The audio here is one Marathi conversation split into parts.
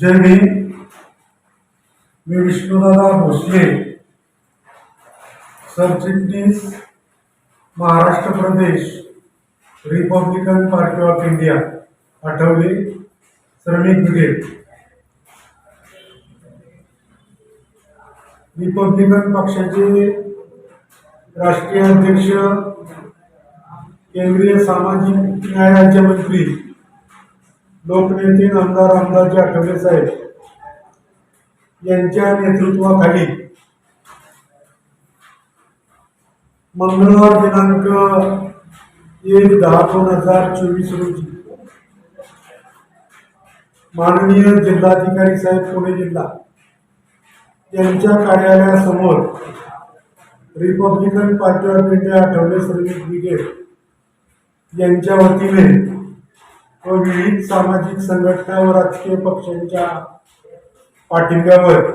जय भीम मी विष्णुदादा भोसले सरचिटणीस महाराष्ट्र प्रदेश republican party of India Athawale श्रमिक ब्रिगेड. रिपब्लिकन पक्षाचे राष्ट्रीय अध्यक्ष केंद्रीय सामाजिक न्याय राज्यमंत्री लोकनेते आमदार रामदासजी आठवले साहेब यांच्या नेतृत्वाखाली मंगळवार दिनांक एक दहा दोन हजार चोवीस रोजी माननीय जिल्हाधिकारी साहेब पुणे जिल्हा यांच्या कार्यालयासमोर republican party of India Athawale service brigade यांच्या वतीने व विविध सामाजिक संघटना व राजकीय पक्षांच्या पाठिंब्यावर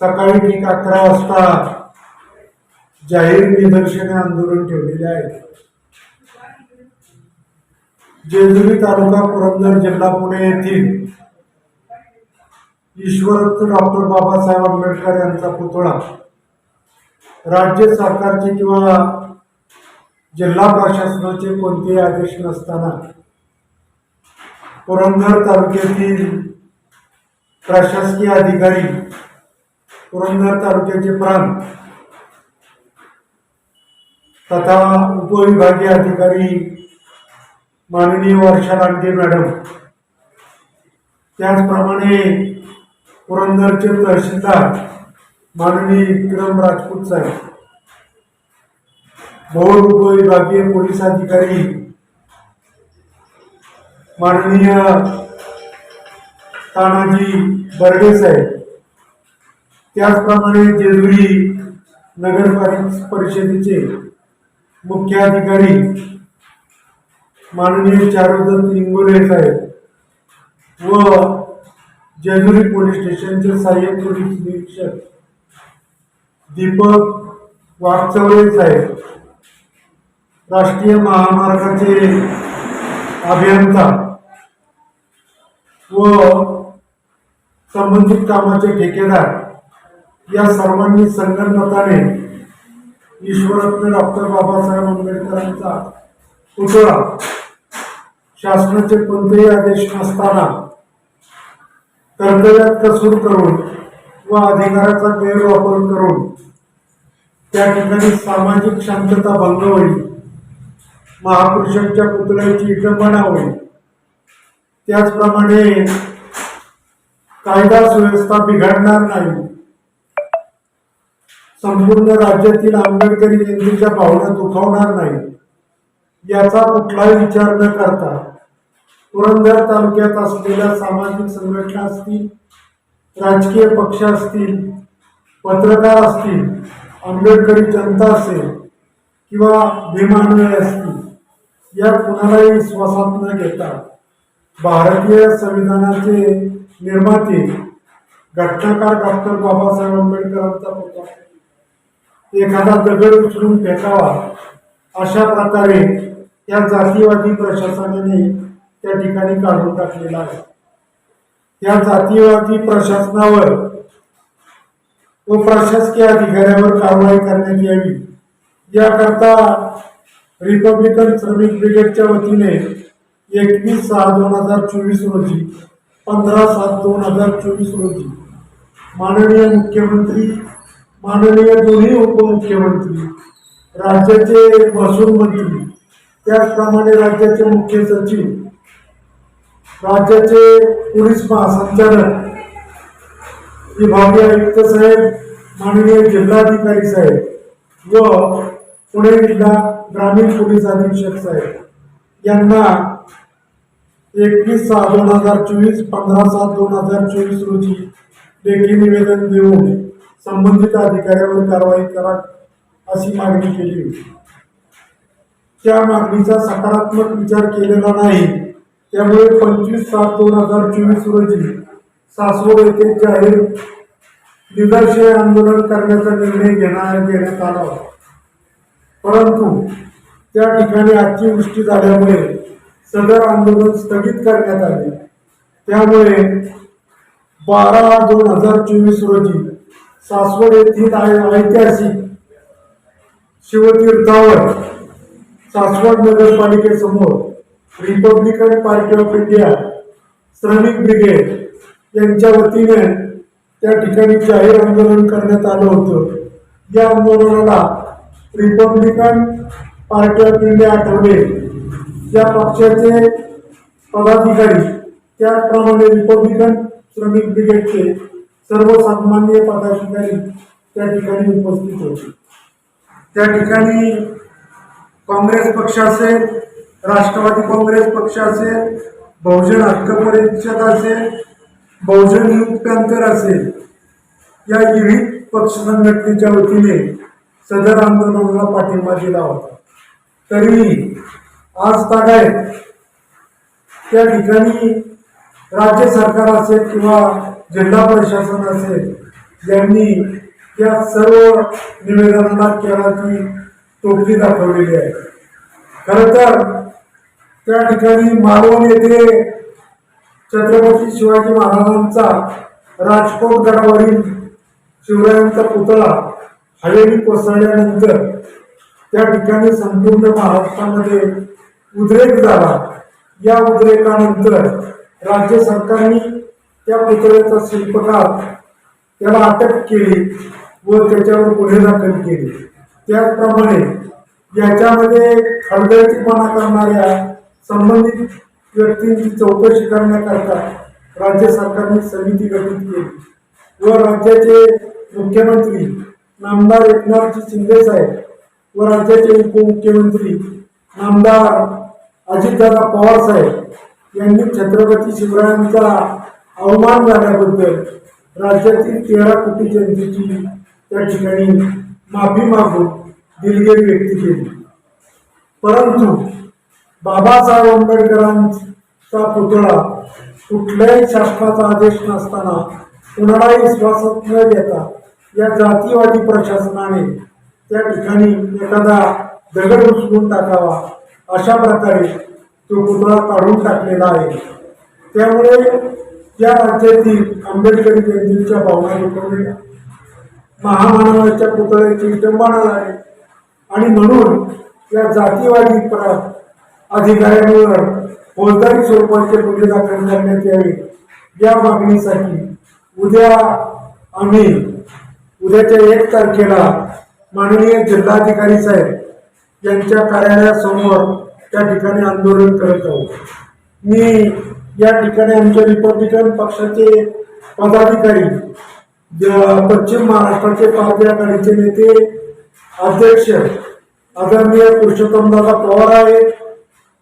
सकाळी ठीक अकरा वाजता जाहीर निदर्शने आंदोलन ठेवलेले आहे जेजुरी तालुका पुरंदर जिल्हा पुणे येथील ईश्वर डॉक्टर बाबासाहेब आंबेडकर यांचा पुतळा राज्य सरकारचे किंवा जिल्हा प्रशासनाचे कोणतेही आदेश नसताना पुरंदर तालुक्यातील प्रशासकीय अधिकारी पुरंदर तालुक्याचे प्रांत तथा उपविभागीय अधिकारी माननीय वर्षा लांडे मॅडम त्याचप्रमाणे पुरंदरचे तहसीलदार माननीय विक्रम राजपूत साहेब. भोर उपविभागीय पोलीस अधिकारी. माननीय तानाजी बर्डे साहेब. त्याचप्रमाणे जेजुरी नगर परिषदेचे मुख्य अधिकारी माननीय चारुदत्त इंगोले साहेब व जेजुरी पोलीस स्टेशनचे सहाय्यक पोलीस निरीक्षक दीपक वागचौरे साहेब. राष्ट्रीय महामार्गाचे अभियंता व संबंधित कामाचे ठेकेदार या सर्वांनी संगणमताने ईश्वरत्न डॉक्टर बाबासाहेब आंबेडकरांचा पुतळा शासनाचे कोणतेही आदेश नसताना कर्तव्यात कसूर करून व अधिकाराचा गैरवापर करून त्या ठिकाणी सामाजिक शांतता भंग होईल. महापुरुषांच्या पुतळ्याची विडंबना होईल त्याचप्रमाणे कायदा सुव्यवस्था बिघडणार नाही. संपूर्ण राज्यातील आंबेडकरी जयंतीच्या भावना दुखावणार नाही. याचा कुठलाही विचार न करता पुरंदर तालुक्यात असलेल्या सामाजिक संघटना असतील राजकीय पक्ष असतील पत्रकार असतील आंबेडकरी जनता असेल किंवा भीमान्वय असतील या कुणालाही विश्वासात न घेता भारतीय संविधानाचे निर्माते घटनाकार डॉक्टर बाबासाहेब आंबेडकरांचा पुतळा. एखादा दगड उचलून फेकावा अशा प्रकारे या जातीवादी प्रशासनाने त्या ठिकाणी काढून टाकलेला आहे. त्या जातीवादी प्रशासनावर व प्रशासकीय अधिकाऱ्यावर कारवाई करण्यात यावी याकरता रिपब्लिकन श्रमिक ब्रिगेडच्या वतीने एकवीस सहा दोन हजार चोवीस रोजी पंधरा सात दोन हजार चोवीस रोजी माननीय मुख्यमंत्री माननीय दोन्ही उपमुख्यमंत्री राज्याचे महसूल मंत्री त्याचप्रमाणे राज्याचे मुख्य सचिव राज्याचे पोलीस महासंचालक विभागीय आयुक्त साहेब माननीय जिल्हाधिकारी साहेब व पुणे जिल्हा ग्रामीण पोलीस अधीक्षक साहेब यांना एकवीस सहा दोन हजार चोवीस पंधरा सात दोन हजार चोवीस रोजी लेखी निवेदन देऊन संबंधित अधिकाऱ्यावर कारवाई करा अशी मागणी केली होती. त्या मागणीचा सकारात्मक विचार केलेला नाही. त्यामुळे पंचवीस सात दोन हजार चोवीस रोजी सासवड येथे जाहीर निदर्शय आंदोलन करण्याचा निर्णय घेण्यात आला होता. परंतु त्या ठिकाणी अतिवृष्टी झाल्यामुळे सदर आंदोलन स्थगित करण्यात आले. त्यामुळे बारा दोन हजार चोवीस रोजी सासवड येथील ऐतिहासिक शिवतीर्थावर सासवड नगरपालिकेसमोर रिपब्लिकन पार्टी ऑफ इंडिया श्रमिक ब्रिगेड यांच्या वतीने त्या ठिकाणी जाहीर आंदोलन करण्यात आलं होतं. या आंदोलनाला republican party of India Athawale. या पक्षाचे पदाधिकारी त्याचप्रमाणे रिपब्लिकन श्रमिक ब्रिगेडचे सर्वसामान्य पदाधिकारी त्या ठिकाणी उपस्थित होते. त्या ठिकाणी काँग्रेस पक्ष असेल राष्ट्रवादी काँग्रेस पक्ष असेल बहुजन हक्क परिषद असेल बहुजन युग असेल या विविध पक्ष संघटनेच्या वतीने सदर आंदोलनाला पाठिंबा दिला होता. तरीही आज तागायत त्या ठिकाणी राज्य सरकार असेल किंवा जिल्हा प्रशासन असेल यांनी या सर्व निवेदनाला केराची टोपली दाखवलेली आहे. खरं तर त्या ठिकाणी मालवण येथे छत्रपती शिवाजी महाराजांचा राजकोट गडावरील शिवरायांचा पुतळा हवेली कोसळल्यानंतर त्या ठिकाणी संपूर्ण महाराष्ट्रामध्ये उद्रेक झाला. या उद्रेकानंतर राज्य सरकारने त्या पुतळ्याचा शिल्पकार त्याला अटक केली व त्याच्यावर गुन्हे दाखल केले. त्याचप्रमाणे याच्यामध्ये हलगर्जीपणा करणाऱ्या संबंधित व्यक्तींची चौकशी करण्याकरता राज्य सरकारने समिती गठीत केली व राज्याचे मुख्यमंत्री नामदार एकनाथजी शिंदे साहेब व राज्याचे उपमुख्यमंत्री नामदार अजितदादा पवार साहेब यांनी छत्रपती शिवरायांचा अवमान झाल्याबद्दल राज्यातील तेरा कोटी जनतेची त्या ठिकाणी माफी मागून दिलगिरी व्यक्त केली. परंतु बाबासाहेब आंबेडकरांचा पुतळा कुठल्याही शासनाचा आदेश नसताना कुणालाही विश्वासात न देता या जातीवादी प्रशासनाने त्या ठिकाणी एखादा दगड उचलून टाकावा अशा प्रकारे तो पुतळा काढून टाकलेला आहे. त्यामुळे या राज्यातील आंबेडकरी जयंतीच्या भावना दुखवल्या. महामानवाच्या पुतळ्याची विटंबना झाली. आणि म्हणून या जातीवादी प्र अधिकाऱ्यांवर फौजदारी स्वरूपाचे गुन्हे दाखल करण्यात यावे. या मागणीसाठी उद्या आम्ही उद्याच्या एक तारखेला माननीय जिल्हाधिकारी साहेब यांच्या कार्यालयासमोर त्या ठिकाणी आंदोलन करत आहोत. मी या ठिकाणी आमच्या रिपब्लिकन पक्षाचे पदाधिकारी पश्चिम महाराष्ट्राचे पार्टी आघाडीचे नेते अध्यक्ष आदरणीय पुरुषोत्तमदादा पवार आहेत.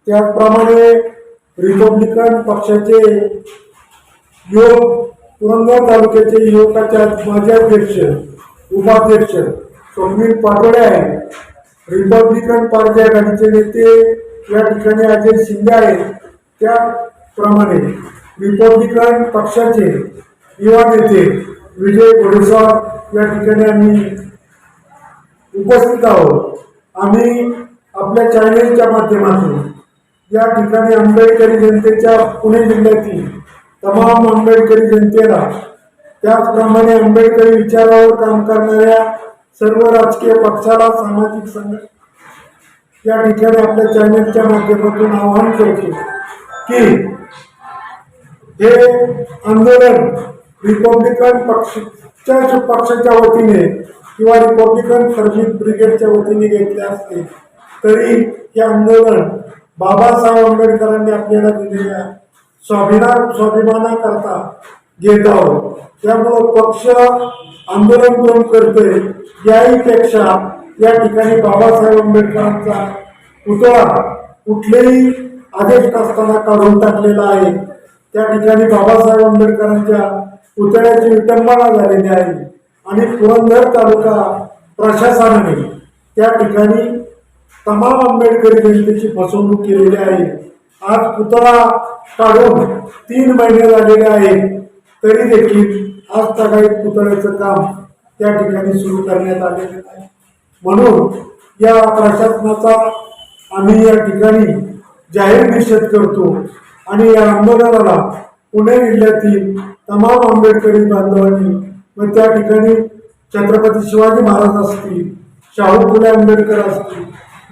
त्याचप्रमाणे रिपब्लिकन पक्षाचे युवक पुरंदर तालुक्याचे युवकाचे माजी अध्यक्ष उपाध्यक्ष स्वप्नील पाटोळे आहेत. रिपब्लिकन पार्टी आघाडीचे नेते या ठिकाणी अजय शिंदे आहेत. त्याप्रमाणे रिपब्लिकन पक्षाचे युवा नेते विजय घोडेस्वार या ठिकाणी आम्ही उपस्थित आहोत. आम्ही आपल्या चॅनेलच्या माध्यमातून या ठिकाणी आंबेडकरी जनतेच्या पुणे जिल्ह्यातील तमाम आंबेडकरी जनतेला त्याचप्रमाणे आंबेडकरी विचारावर काम करणाऱ्या सर्व राजकीय पक्षाला सामाजिक संघ या ठिकाणी आपल्या चॅनलच्या माध्यमातून आवाहन करतो की हे आंदोलन रिपब्लिकन पक्षाच्या पक्षाच्या वतीने किंवा रिपब्लिकन सर्व्हिस ब्रिगेडच्या वतीने घेतले असते तरी हे आंदोलन बाबासाहेब आंबेडकरांनी आपल्याला दिलेल्या स्वाभिमान स्वाभिमानाकरता घेत आहोत त्यामुळं पक्ष आंदोलन कोण करतोय याही पेक्षा या ठिकाणी बाबासाहेब आंबेडकरांचा पुतळा कुठलेही आदेश नसताना काढून टाकलेला आहे. त्या ठिकाणी बाबासाहेब आंबेडकरांच्या पुतळ्याची विटंबना झालेली आहे. आणि पुरंदर तालुका प्रशासनाने त्या ठिकाणी तमाम आंबेडकरी जनतेची फसवणूक केलेली आहे. आज पुतळा काढून तीन महिने झालेले आहेत. तरी देखील आज तगाई पुतळ्याचं काम त्या ठिकाणी सुरू करण्यात आलेले आहे. म्हणून या प्रशासनाचा आम्ही या ठिकाणी जाहीर निषेध करतो आणि या आंदोलनाला पुणे जिल्ह्यातील तमाम आंबेडकरी बांधवांनी व त्या ठिकाणी छत्रपती शिवाजी महाराज असतील शाहू फुले आंबेडकर असतील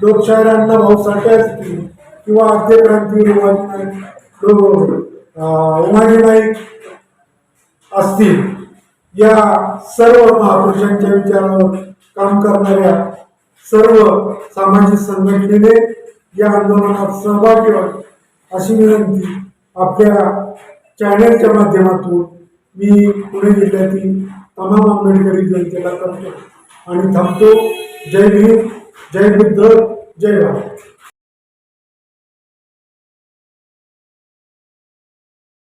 लोकशाहीर अण्णा भाऊ साठे असतील किंवा आद्य क्रांती नाईक उमाजी नाईक असतील. या सर्व महापुरुषांच्या विचारावर काम करणाऱ्या सर्व सामाजिक संघटनेने या आंदोलनात सहभागी व्हावे अशी विनंती आपल्या चॅनलच्या माध्यमातून मी पुणे जिल्ह्यातील तमाम आंबेडकरी जनतेला करतो. आणि थांबतो. जय भीम जय बुद्ध जय भारत.